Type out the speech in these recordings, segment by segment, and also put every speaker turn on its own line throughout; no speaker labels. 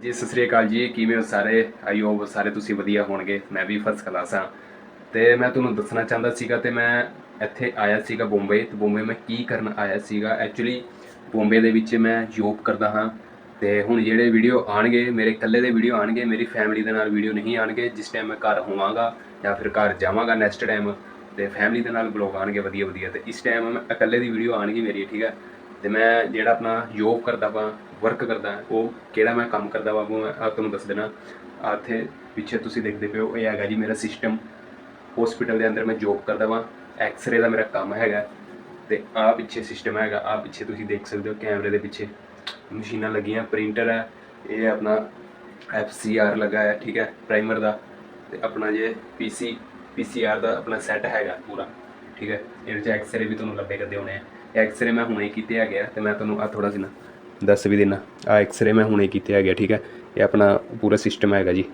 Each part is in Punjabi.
ਜੀ, ਸਤਿ ਸ੍ਰੀ ਅਕਾਲ ਜੀ। ਕਿਵੇਂ ਹੋ ਸਾਰੇ? ਆਈ ਹੋਪ ਸਾਰੇ ਤੁਸੀਂ ਵਧੀਆ ਹੋਣਗੇ। ਮੈਂ ਵੀ ਫਸਟ ਕਲਾਸ ਹਾਂ। ਤੇ ਮੈਂ ਤੁਹਾਨੂੰ ਦੱਸਣਾ ਚਾਹੁੰਦਾ ਸੀਗਾ ਤੇ ਮੈਂ ਇੱਥੇ ਆਇਆ ਸੀਗਾ ਬੰਬਈ ਤੇ ਬੰਬਈ ਮੈਂ ਕੀ ਕਰਨ ਆਇਆ ਸੀਗਾ? ਐਕਚੁਅਲੀ ਬੰਬਈ ਦੇ ਵਿੱਚ ਮੈਂ ਜੌਬ ਕਰਦਾ ਹਾਂ। ਤੇ ਹੁਣ ਜਿਹੜੇ ਵੀਡੀਓ ਆਣਗੇ ਮੇਰੇ ਇਕੱਲੇ ਦੇ ਵੀਡੀਓ ਆਣਗੇ ਮੇਰੀ ਫੈਮਿਲੀ ਦੇ ਨਾਲ ਵੀਡੀਓ ਨਹੀਂ ਆਣਗੇ ਜਿਸ ਟਾਈਮ ਮੈਂ ਘਰ ਹੋਵਾਂਗਾ ਜਾਂ ਫਿਰ ਘਰ ਜਾਵਾਂਗਾ ਨੈਕਸਟ ਟਾਈਮ ਤੇ ਫੈਮਿਲੀ ਦੇ ਨਾਲ ਬਲੌਗ ਆਣਗੇ ਵਧੀਆ ਵਧੀਆ ਤੇ ਇਸ ਟਾਈਮ ਮੈਂ ਇਕੱਲੇ ਦੀ ਵੀਡੀਓ ਆਣਗੀ ਮੇਰੀ, ਠੀਕ ਹੈ? ਤੇ ਮੈਂ ਜਿਹੜਾ ਆਪਣਾ ਜੋਬ ਕਰਦਾ ਵਾਂ ਵਰਕ ਕਰਦਾ, ਉਹ ਕਿਹੜਾ ਮੈਂ ਕੰਮ ਕਰਦਾ ਵਾ, ਉਹ ਮੈਂ ਆਪ ਤੁਹਾਨੂੰ ਦੱਸ ਦੇਣਾ। ਆਹ ਇੱਥੇ ਪਿੱਛੇ ਤੁਸੀਂ ਦੇਖਦੇ ਪਏ ਹੋ, ਇਹ ਹੈਗਾ ਜੀ ਮੇਰਾ ਸਿਸਟਮ ਹਸਪੀਟਲ ਦੇ ਅੰਦਰ ਮੈਂ ਜੋਬ ਕਰਦਾ ਵਾਂ ਐਕਸ-ਰੇ ਦਾ ਮੇਰਾ ਕੰਮ ਹੈਗਾ। ਤੇ ਆਹ ਪਿੱਛੇ ਸਿਸਟਮ ਹੈਗਾ, ਆਹ ਪਿੱਛੇ ਤੁਸੀਂ ਦੇਖ ਸਕਦੇ ਹੋ ਕੈਮਰੇ ਦੇ ਪਿੱਛੇ। ਮਸ਼ੀਨਾਂ ਲੱਗੀਆਂ ਪ੍ਰਿੰਟਰ ਹੈ, ਇਹ ਆਪਣਾ ਐਫਸੀਆਰ ਲੱਗਾ ਹੈ, ਠੀਕ ਹੈ ਪ੍ਰਾਈਮਰ ਦਾ। ਤੇ ਆਪਣਾ ਜੇ ਪੀਸੀ ਪੀਸੀਆਰ ਦਾ ਆਪਣਾ ਸੈੱਟ ਹੈਗਾ ਪੂਰਾ। ਠੀਕ ਹੈ? ਇਹਦੇ ਚ ਐਕਸ-ਰੇ ਵੀ ਤੁਹਾਨੂੰ ਲੱਭੇ ਕਰਦੇ ਹੋਣੇ ਆ। ਇਹ ਐਕਸ-ਰੇ ਮੈਂ ਹੁਣੇ ਕੀਤੇ ਹੈਗੇ ਆ ਤੇ ਮੈਂ ਤੁਹਾਨੂੰ ਆ ਥੋੜਾ ਜਿਹਾ ਦੱਸ ਵੀ ਦੇਣਾ ਆ ਐਕਸ-ਰੇ ਮੈਂ ਹੁਣੇ ਕੀਤੇ ਹੈਗੇ ਆ, ਠੀਕ ਹੈ? ਇਹ ਆਪਣਾ ਪੂਰਾ ਸਿਸਟਮ ਹੈਗਾ ਜੀ।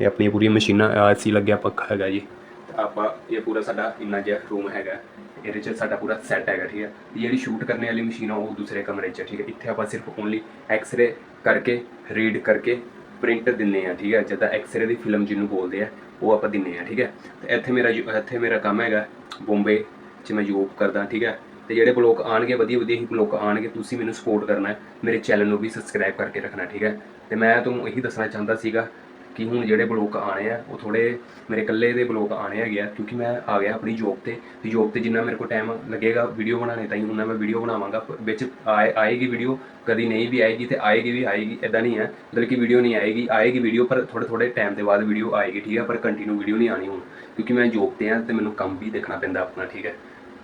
ਇਹ ਆਪਣੀਆਂ ਪੂਰੀਆਂ ਮਸ਼ੀਨਾਂ ਆ ਸੀ ਲੱਗਿਆ ਪੱਖਾ ਹੈਗਾ ਜੀ। ਤੇ ਆਪਾਂ ਇਹ ਪੂਰਾ ਸਾਡਾ ਇੰਨਾ ਜਿਹਾ ਰੂਮ ਹੈਗਾ। ਇਹਦੇ 'ਚ ਸਾਡਾ ਪੂਰਾ ਸੈੱਟ ਹੈਗਾ ਠੀਕ ਹੈ? ਜਿਹੜੀ ਸ਼ੂਟ ਕਰਨੇ ਵਾਲੀ ਮਸ਼ੀਨ ਆ ਉਹ ਦੂਸਰੇ ਕਮਰੇ 'ਚ ਠੀਕ ਹੈ? ਇੱਥੇ ਆਪਾਂ ਸਿਰਫ ਓਨਲੀ ਐਕਸ-ਰੇ ਕਰਕੇ ਰੀਡ ਕਰਕੇ ਪ੍ਰਿੰਟ ਦਿੰਨੇ ਆ ਠੀਕ ਹੈ? ਜਿੱਦਾਂ ਐਕਸ-ਰੇ ਦੀ ਫਿਲਮ ਜਿਹਨੂੰ ਬੋਲਦੇ ਆ ਉਹ ਆਪਾਂ ਦਿੰਨੇ ਆ, ਠੀਕ ਹੈ? ਤੇ ਇੱਥੇ ਮੇਰਾ ਜੋ- ਇੱਥੇ ਮੇਰਾ ਕੰਮ ਹੈਗਾ ਬੰਬੇ 'ਚ ਮੈਂ ਜੋਬ ਕਰਦਾ, ਠੀਕ ਹੈ? ਤੇ ਜਿਹੜੇ ਬਲੋਕ ਆਣਗੇ ਵਧੀਆ ਵਧੀਆ ਹੀ ਬਲੋਕ ਆਣਗੇ ਤੁਸੀਂ ਮੈਨੂੰ ਸਪੋਰਟ ਕਰਨਾ ਹੈ, ਮੇਰੇ ਚੈਨਲ ਨੂੰ ਵੀ ਸਬਸਕ੍ਰਾਈਬ ਕਰਕੇ ਰੱਖਣਾ, ਠੀਕ ਹੈ? ਤੇ ਮੈਂ ਤੁਹਾਨੂੰ ਇਹੀ ਦੱਸਣਾ ਚਾਹੁੰਦਾ ਸੀਗਾ ਕਿ ਹੁਣ ਜਿਹੜੇ ਬਲੋਕ ਆਣੇ ਆ, ਉਹ ਥੋੜੇ ਮੇਰੇ ਇਕੱਲੇ ਦੇ ਬਲੋਕ ਆਣੇ ਹੈਗੇ ਆ, ਕਿਉਂਕਿ ਮੈਂ ਆ ਗਿਆ ਆਪਣੀ ਜੋਬ ਤੇ ਤੇ ਜੋਬ ਤੇ ਜਿੰਨਾ ਮੇਰੇ ਕੋਲ ਟਾਈਮ ਲੱਗੇਗਾ ਵੀਡੀਓ ਬਣਾਉਣੇ ਤਾਈਂ ਉਹਨਾਂ ਮੈਂ ਵੀਡੀਓ ਬਣਾਵਾਂਗਾ ਵਿੱਚ ਆਏ, ਆਏਗੀ ਵੀਡੀਓ ਕਦੀ ਨਹੀਂ ਵੀ ਆਏਗੀ ਤੇ ਆਏਗੀ ਵੀ ਆਏਗੀ ਇਦਾਂ ਨਹੀਂ ਹੈ ਬਲਕਿ ਵੀਡੀਓ ਨਹੀਂ ਆਏਗੀ ਆਏਗੀ ਵੀਡੀਓ ਪਰ ਥੋੜੇ ਥੋੜੇ ਟਾਈਮ ਦੇ ਬਾਅਦ ਵੀਡੀਓ ਆਏਗੀ, ਠੀਕ ਹੈ, ਪਰ ਕੰਟੀਨਿਊ ਵੀਡੀਓ ਨਹੀਂ ਆਣੀ ਹੁਣ, ਕਿਉਂਕਿ ਮੈਂ ਜੋਬ ਤੇ ਆ ਤੇ ਮੈਨੂੰ ਕੰਮ ਵੀ ਦੇਖਣਾ ਪੈਂਦਾ ਆਪਣਾ, ਠੀਕ ਹੈ।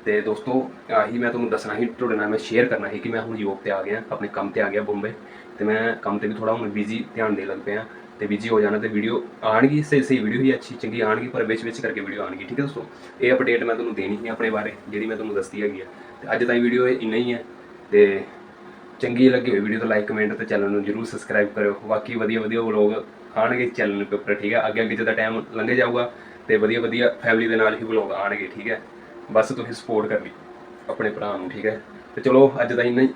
ਤੇ ਦੋਸਤੋ, ਆਹੀ ਮੈਂ ਤੁਹਾਨੂੰ ਦੱਸਣਾ ਸੀ, ਤੁਹਾਡੇ ਨਾਲ ਮੈਂ ਸ਼ੇਅਰ ਕਰਨਾ ਸੀ ਕਿ ਮੈਂ ਹੁਣ ਜੋਬ ਤੇ ਆ ਗਿਆ, ਆਪਣੇ ਕੰਮ ਤੇ ਆ ਗਿਆ ਬੰਬੇ, ਤੇ ਮੈਂ ਕੰਮ ਤੇ ਵੀ ਥੋੜਾ ਹੁਣ ਬਿਜ਼ੀ ਧਿਆਨ ਦੇਣ ਲੱਗ ਪਿਆ। ਤੇ ਬਿਜ਼ੀ ਹੋ ਜਾਣਾ ਤੇ ਵੀਡੀਓ ਆਣਗੀ ਸਹੀ ਸਹੀ ਵੀਡੀਓ ਹੀ ਅੱਛੀ, ਚੰਗੀ ਆਣਗੀ ਪਰ ਵਿੱਚ ਵਿੱਚ ਕਰਕੇ ਵੀਡੀਓ ਆਣਗੀ ਠੀਕ ਹੈ ਦੋਸਤੋ? ਇਹ ਅਪਡੇਟ ਮੈਂ ਤੁਹਾਨੂੰ ਦੇਣੀ ਸੀ ਆਪਣੇ ਬਾਰੇ, ਜਿਹੜੀ ਮੈਂ ਤੁਹਾਨੂੰ ਦੱਸਦੀ ਹੈਗੀ ਆ। ਤੇ ਅੱਜ ਤਾਈਂ ਵੀਡੀਓ ਇੰਨਾ ਹੀ ਹੈ ਤੇ ਚੰਗੀ ਲੱਗੀ ਹੋਈ ਵੀਡੀਓ ਤਾਂ ਲਾਈਕ ਕਮੈਂਟ ਤੇ ਚੈਨਲ ਨੂੰ ਜਰੂਰ ਸਬਸਕ੍ਰਾਈਬ ਕਰਿਓ। ਬਾਕੀ ਵਧੀਆ ਵਧੀਆ ਵਲੋਗ ਆਣਗੇ ਚੈਨਲ ਦੇ ਉੱਪਰ, ਠੀਕ ਹੈ? ਅੱਗੇ ਅੱਗੇ ਜਦੋਂ ਟਾਈਮ ਲੰਘੇ ਜਾਊਗਾ, ਤੇ ਵਧੀਆ ਵਧੀਆ ਫੈਮਿਲੀ ਦੇ ਨਾਲ ਹੀ ਵਲੋਗ ਆਣਗੇ ਠੀਕ ਹੈ? ਬਸ ਤੁਸੀਂ ਸਪੋਰਟ ਕਰਨੀ, ਆਪਣੇ ਭਰਾ ਨੂੰ, ਠੀਕ ਹੈ? ਤੇ ਚਲੋ, ਅੱਜ ਦਾ ਇੰਨਾ ਹੀ।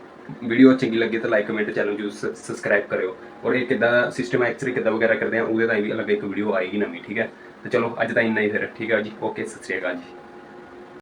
ਵੀਡੀਓ ਚੰਗੀ ਲੱਗੀ ਤਾਂ ਲਾਈਕ ਕਮੈਂਟ ਚੈਨਲ ਨੂੰ ਸਬਸਕ੍ਰਾਈਬ ਕਰਿਓ। ਔਰ ਇਹ ਕਿੱਦਾਂ ਸਿਸਟਮ ਐਕਸਰੇ ਕਿੱਦਾਂ ਵਗੈਰਾ ਕਰਦੇ ਆ, ਉਹਦੇ ਤਾਂ ਵੀ ਅਲੱਗ ਇੱਕ ਵੀਡੀਓ ਆਏਗੀ ਨਵੀਂ, ਠੀਕ ਹੈ? ਤੇ ਚਲੋ, ਅੱਜ ਤਾਂ ਇੰਨਾ ਹੀ ਫਿਰ, ਠੀਕ ਹੈ ਜੀ? ਓਕੇ ਸਤਿ ਸ਼੍ਰੀ ਅਕਾਲ ਜੀ।